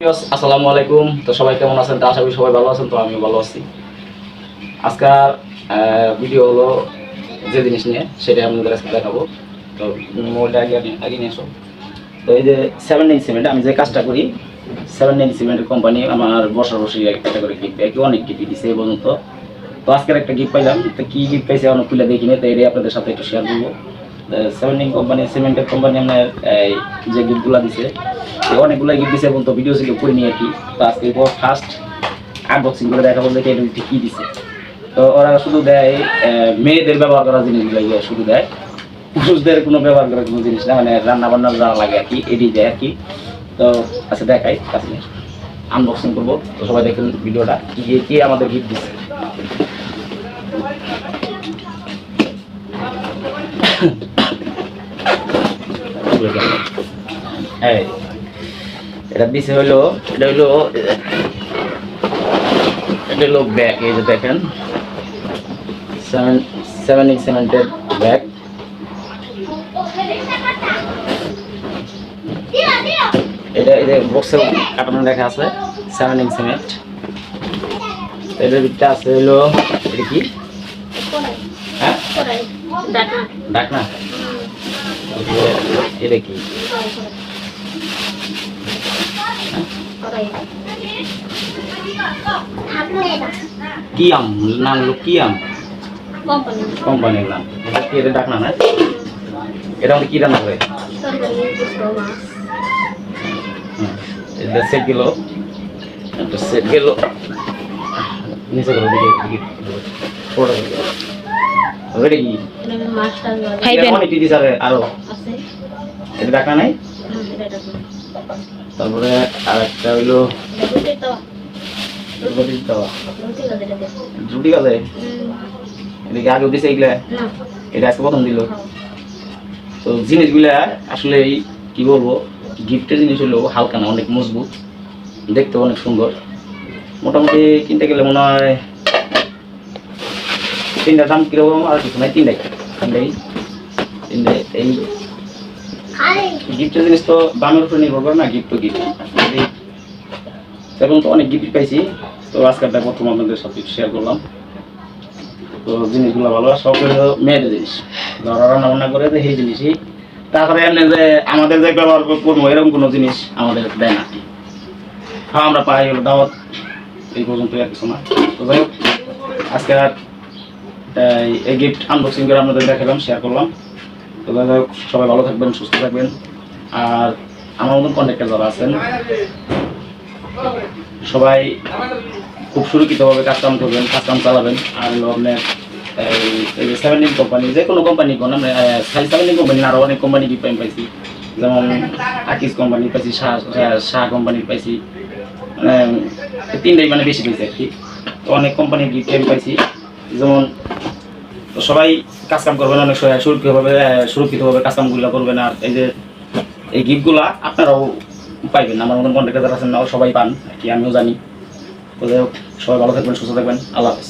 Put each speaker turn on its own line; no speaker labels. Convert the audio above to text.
আসসালামু আলাইকুম। তো সবাই কেমন আছেন? তো আশা করি সবাই ভালো আছেন, তো আমিও ভালো আছি। আজকাল ভিডিও হলো যে জিনিস নিয়ে সেটা আপনাদের আজকে দেখাবো। তো মোবাইলটা আগে আগে নিয়ে এসো তো এই যে সেভেন নাইন সিমেন্ট আমি যে কাজটা করি সেভেন নাইন সিমেন্টের কোম্পানি আমার বসা বসে একটা করে গিফট দেয় অনেক গিফট দিছে এই পর্যন্ত। তো আজকের একটা গিফট পাইলাম। তো কী গিফট পাইছে অনেক খুলে দেখিনি, তো এটাই আপনাদের সাথে একটু শেয়ার করব। সেভেন কোম্পানি সিমেন্টের কোম্পানি আপনার এই যে গিফটগুলো দিছে অনেকগুলো গিফট দিছে এবং তো ভিডিও ছিল করে নিয়ে কি। তো আজকে ফার্স্ট আনবক্সিং করে দেখা বলতে এটা কী দিছে। তো ওরা শুধু দেয় মেয়েদের ব্যবহার করা জিনিসগুলো শুধু দেয়। পুরুষদের কোনো ব্যবহার করার কোনো জিনিস না মানে রান্না বান্না যা লাগে আর কি এটি দেয় আর কি। তো আচ্ছা দেখাই, কাছে আনবক্সিং করব, তো সবাই দেখুন ভিডিওটা, কি কি আমাদের গিফট দিচ্ছে এই এটা দিছে হলো এটা হলো এটা হলো ব্যাগ এই যে দেখেন সেভেন সেভেন ইঞ্চ সিমেন্টের ব্যাগ এটা এটা বক্সে কাটানো লেখা আছে সেভেন ইঞ্চ সিমেন্ট এটার ভিতরে আছে হলো এটা কি? হ্যাঁ? ডাকনা। এটা কি? কি আম? নাম হলো কি আম? কোম্পানির নাম। এটা কি এটা ডাকনা না এটা আমাদের কি রান্না করে এটা সেট গেল। এটা সেট গেল। নিচে করো দিকে দিকে ওটা ওটা কি
খাইবেন।
অনেক দিদি স্যার আরও এটা ডাকনা নাই? তারপরে আর একটা হইল রুটি দেওয়া রুটি গেছে এটা কি আগেও দিছে এগুলা এটা আজকে প্রথম দিল? তো জিনিসগুলা আসলে কি বলব গিফটের জিনিস হলো হালকা না অনেক মজবুত। দেখতে অনেক সুন্দর। মোটামুটি কিনতে গেলে মনে হয় তিনটার দাম কীরকম আর কিছু নাই তিনটাই। তিনটাই। তিনটাই এই গিফটের জিনিস তো দামের উপরে নির্ভর করে না গিফট তো গিফট এখন তো অনেক গিফট পাইছি। তো আজকেরটা প্রথম আপনাদের সাথে শেয়ার করলাম। তো জিনিসগুলো ভালো সব হলো মেয়েদের জিনিস। যারা রান্না বান্না করে যে সেই জিনিসই। তারপরে এমনি যে আমাদের যে ব্যবহার কর- করব, এরকম কোনো জিনিস আমাদের দেয় না। হ্যাঁ আমরা পাই হলো দাওয়াত। এই পর্যন্ত আর কিছু না। তো যাই হোক, আজকে আর, এই গিফট আনবক্সিং করে আপনাদের দেখালাম শেয়ার করলাম। তো সবাই ভালো থাকবেন, সুস্থ থাকবেন। আর আমার মতন কন্ট্যাক্টার যারা আছেন, সবাই খুব সুরক্ষিতভাবে কাজ কাম করবেন, কাজ কাম চালাবেন। আর আপনার, এই সেভেন্টিন কোম্পানি যে কোনো কোম্পানি কোন আমরা খালি সেভেন্টিন কোম্পানি আরও অনেক কোম্পানি আমি পাইছি। যেমন আকিস কোম্পানি পাইছি শাহ শাহ- কোম্পানির মানে তিনটাই মানে বেশি পাইছি আর কি। তো অনেক কোম্পানির আমি পাইছি। যেমন তো সবাই কাজকাম করবেন অনেক সুরক্ষিতভাবে সুরক্ষিতভাবে কাজ কামগুলো করবেন আর এই যে, এই গিফটগুলা আপনারাও পাইবেন আমার মতন কন্ট্রাক্টার যারা আছেন সবাই পান। কি, আমিও জানি। তো সবাই ভালো থাকবেন, সুস্থ থাকবেন। আল্লাহ হাফেজ।